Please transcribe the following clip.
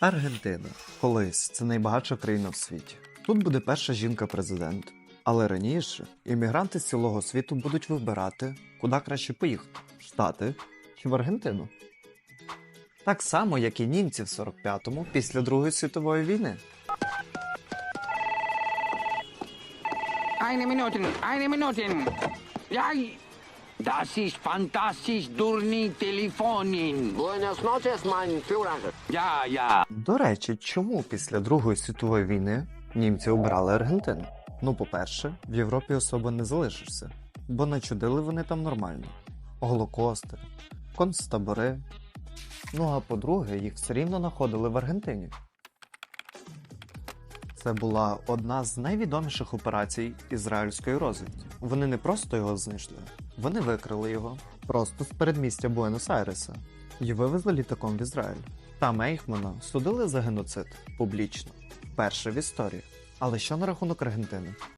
Аргентина. Колись це найбагатша країна в світі. Тут буде перша жінка-президент. Але раніше іммігранти з цілого світу будуть вибирати, куди краще поїхати в Штати чи в Аргентину. Так само, як і німці в 45-му після Другої світової війни. Eine Minute, eine Minute. Ja, das ist fantastisch durni Telefonin. Buenas noches, mein Führer. Ja, ja. До речі, чому після Другої світової війни німці обрали Аргентину? Ну, по-перше, в Європі особо не залишишся, бо начудили вони там нормально. Голокости, концтабори. Ну а по-друге, їх все рівно знаходили в Аргентині. Це була одна з найвідоміших операцій ізраїльської розвідки. Вони не просто його знайшли, вони викрили його просто з передмістя Буенос-Айреса і вивезли літаком в Ізраїль. Там Ейхмана судили за геноцид публічно, вперше в історії. Але що на рахунок Аргентини?